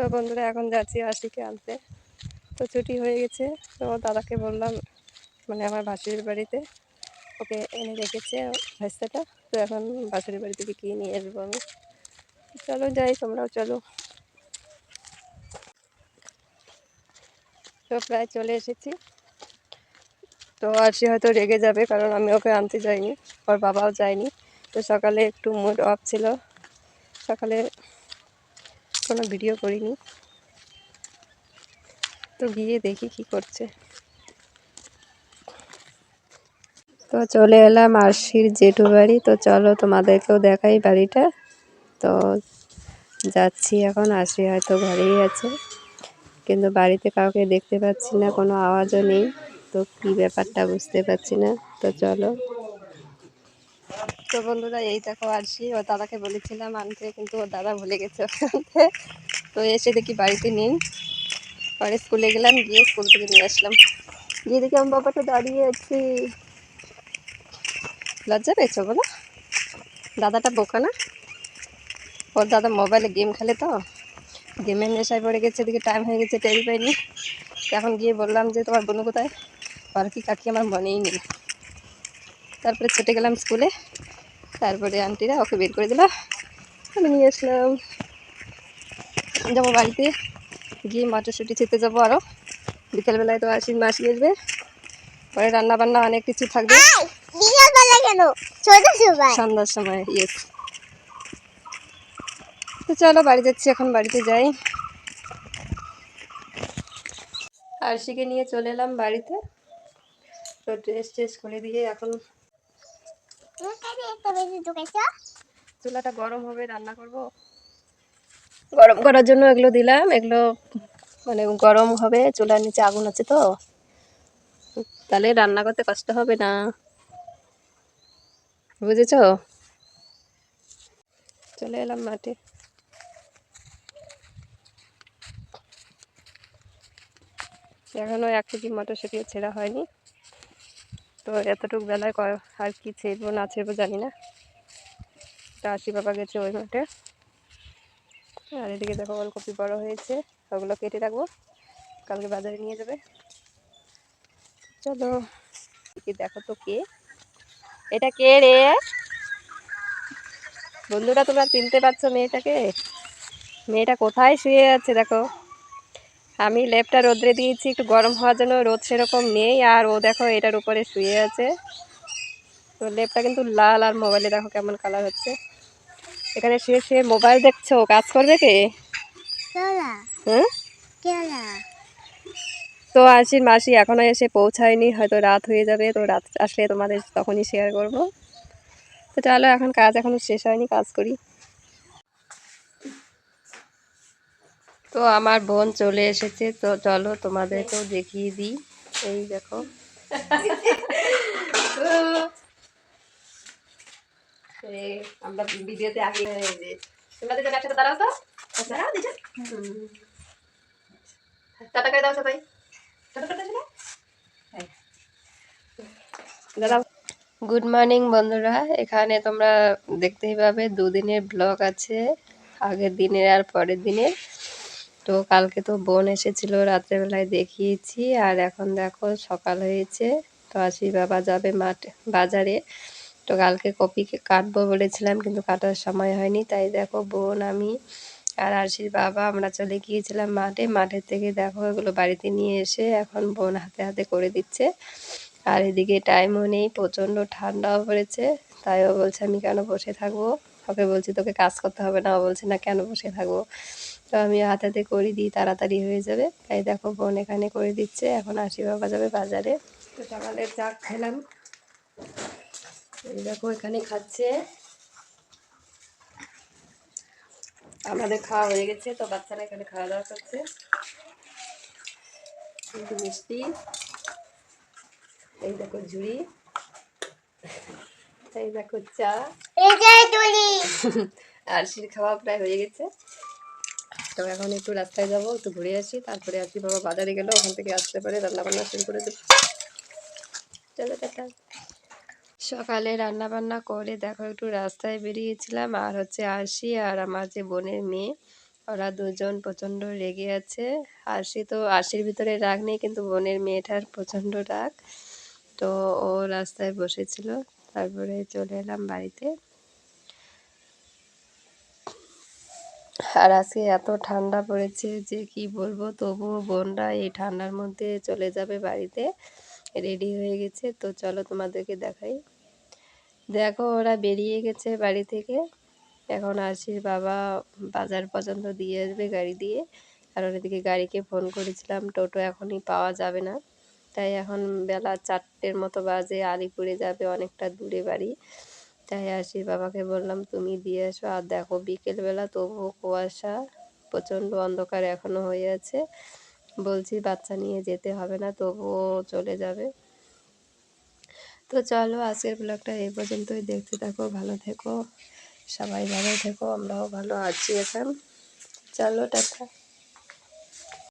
তো বন্ধুরা, এখন যাচ্ছি আশিকে আনতে। তো ছুটি হয়ে গেছে, তো দাদাকে বললাম মানে আমার ভাসুরের বাড়িতে ওকে এনে রেখেছে ভাস্তাটা। তো এখন ভাসুরের বাড়ি থেকে নিয়ে আসব আমি। চলো যাই, তোমরাও চলো। তো প্রায় চলে এসেছি। তো আরশি হয়তো রেগে যাবে, কারণ আমি ওকে আনতে যাইনি, ওর বাবাও যায়নি। তো সকালে একটু মুড অফ ছিল। সকালে কোনো ভিডিও করিনি। তো গিয়ে দেখি কি করছে। তো চলে এলাম আরশির জেঠু বাড়ি। তো চলো তোমাদেরকেও দেখাই বাড়িটা। তো যাচ্ছি এখন। আরশি হয়তো ঘরেই আছে। কিন্তু বাড়িতে কাউকে দেখতে পাচ্ছি না, কোনো আওয়াজও নেই। তো কী ব্যাপারটা বুঝতে পারছি না। তো চলো তো বন্ধুরা এই দেখো আরশি, ও দাদাকে বলেছিলাম আনতে, কিন্তু ও দাদা ভুলে গেছে আনতে। তো এসে দেখি বাড়িতে নেই। পরে স্কুলে গেলাম, গিয়ে স্কুল থেকে নিয়ে আসলাম। গিয়ে দেখি আমার বাবাটা দাঁড়িয়ে আছি। লজ্জা পেয়েছ বলো? দাদাটা বোকা না? ওর দাদা মোবাইলে গেম খেলে তো। গেমের নেশায় পড়ে গেছে, এদিকে টাইম হয়ে গেছে, টেরি পাইনি। এখন গিয়ে বললাম যে, তোমার বোন কোথায়? আর কি, কাকি আমার মনেই নেই। তারপরে ছুটে গেলাম স্কুলে। তারপরে আন্টিরা ওকে বের করে দিল। আমি নিয়ে আসলাম। যাব বাড়িতে। গিয়ে মটরশুঁটি ছিটতে যাব আরও বিকেলবেলায় তো আসি মাসি আসবে। পরে রান্না বান্না অনেক কিছু থাকবে। সন্ধ্যার সময় ইয়েস তো চলো বাড়ি যাচ্ছি এখন বাড়িতে যাই। আরশিকে নিয়ে চলে এলাম বাড়িতে। তো ড্রেস ট্রেস করে দিয়ে এখন চুলাটা গরম হবে, রান্না করব। গরম করার জন্য এগুলো দিলাম। এগুলো মানে গরম হবে, চুলার নিচে আগুন আছে তো। তাহলে রান্না করতে কষ্ট হবে না। বুঝেছ? চলে এলাম মাঠে। এখনও এক কেজি মটরশুঁটিও ছেঁড়া হয়নি। তো এতটুকু বেলায় আর কি ছেড়বো, না ছেড়বো জানি না। তা আশি বাবা গেছে ওই মাঠে। আর এদিকে দেখো ওলকপি বড় হয়েছে, ওগুলো কেটে রাখব। কালকে বাজারে নিয়ে যাবে। চলো। কি দেখো তো কে। এটা কে রে? বন্ধুরা, তোমরা চিনতে পারছ মেয়েটাকে? মেয়েটা কোথায় শুয়ে আছে দেখো। আমি লেপটা রোদ্রে দিয়েছি একটু গরম হওয়ার জন্য রোদ সেরকম নেই আর ও দেখো এটার উপরে শুয়ে আছে। তো লেপটা কিন্তু লাল আর মোবাইলে দেখো কেমন কালার হচ্ছে। এখানে শুয়ে শুয়ে মোবাইল দেখছ? কাজ করবে কে? কেলা। তো আশির মাসি এখনও এসে পৌঁছায়নি হয়তো রাত হয়ে যাবে তো রাত আসলে তোমাদের তখনই শেয়ার করব। তো চলো এখন কাজ এখনও শেষ হয়নি কাজ করি। তো আমার বোন চলে এসেছে তো চলো তোমাদেরকেও দেখিয়ে দিই। এই দেখো। আমরা ভিডিওতে আগে তোমরা দুজন একসাথে দাঁড়াও তো। দাঁড়াও দুজন হুম। টাটা করে দাও সবাই। টাটা করে দাও সবাই। দাঁড়াও। গুড মর্নিং বন্ধুরা। এখানে তোমরা দেখতেই পাবে দুদিনের ব্লগ আছে আগের দিনের আর পরের দিনের। তো কালকে তো বোন এসেছিল, রাত্রেবেলায় দেখিয়েছি। আর এখন দেখো সকাল হয়েছে, তো আসি বাবা যাবে মাঠ, বাজারে। তো কালকে কপি কাটবো বলেছিলাম, কিন্তু কাটার সময় হয়নি। তাই দেখো বোন, আমি আর আরশির বাবা, আমরা চলে গিয়েছিলাম মাঠে। মাঠের থেকে দেখো এগুলো বাড়িতে নিয়ে এসে এখন বোন হাতে হাতে করে দিচ্ছে। আর এদিকে টাইমও নেই, প্রচণ্ড ঠান্ডাও পড়েছে। তাই ও বলছে, আমি কেন বসে থাকব? ওকে বলছি, তোকে কাজ করতে হবে না। ও বলছে, না, কেন বসে থাকব? তো আমি হাতে হাতে করে দিই তাড়াতাড়ি হয়ে যাবে। তাই দেখো বোন এখানে করে দিচ্ছে এখন আশি বাবা যাবে বাজারে। তো সকালে চা খেলাম। এই দেখো এখানে খাচ্ছে। আমাদের খাওয়া হয়ে গেছে তো বাচ্চারা এখানে খাওয়া দাওয়া করছে। মিষ্টি। এই দেখো ঝুড়ি। এই দেখো চা। আর শির খাওয়া প্রায় হয়ে গেছে। তো এখন একটু রাস্তায় যাব, একটু ঘুরে আসি, তারপরে আসি বাবা বাজারে গেলে, ওখান থেকে আসতে পারে রান্না বান্না শুরু করে দেবো। চলো টাটা। সকালে রান্না বান্না করে দেখো একটু রাস্তায় বেরিয়েছিলাম, আর হচ্ছে আসি আর আমার যে বোনের মেয়ে, ওরা দুজন প্রচণ্ড রেগে আছে। আশি তো আশির ভিতরে রাগ নেই, কিন্তু বোনের মেয়েটার প্রচণ্ড রাগ। তো ও রাস্তায় বসেছিল, তারপরে চলে এলাম বাড়িতে। আর আজকে এত ঠান্ডা পড়েছে যে কি বলব? তবুও বোনরা এই ঠান্ডার মধ্যে চলে যাবে বাড়িতে। রেডি হয়ে গেছে। তো চলো তোমাদেরকে দেখাই। দেখো, ওরা বেরিয়ে গেছে বাড়ি থেকে। এখন আশির বাবা বাজার পর্যন্ত দিয়ে আসবে গাড়ি দিয়ে। আর ওদিকে গাড়িকে ফোন করেছিলাম, টোটো এখনই পাওয়া যাবে না। তাই এখন বেলা চারটের মতো বাজে, আলিপুরে যাবে অনেকটা দূরে বাড়ি। তাই আশির বাবাকে বললাম, তুমি দিয়ে এসো। আর দেখো, বিকেলবেলা তবুও কুয়াশা প্রচণ্ড অন্ধকার এখনও হয়ে আছে। বলছি, বাচ্চা নিয়ে যেতে হবে না, তবুও চলে যাবে। তো চলো, আজকের ব্লগটা এই পর্যন্তই। দেখতে থাকো, ভালো থেকো, সবাই ভালো থেকো, আমরাও ভালো আছি এখন। চলো, টাটা।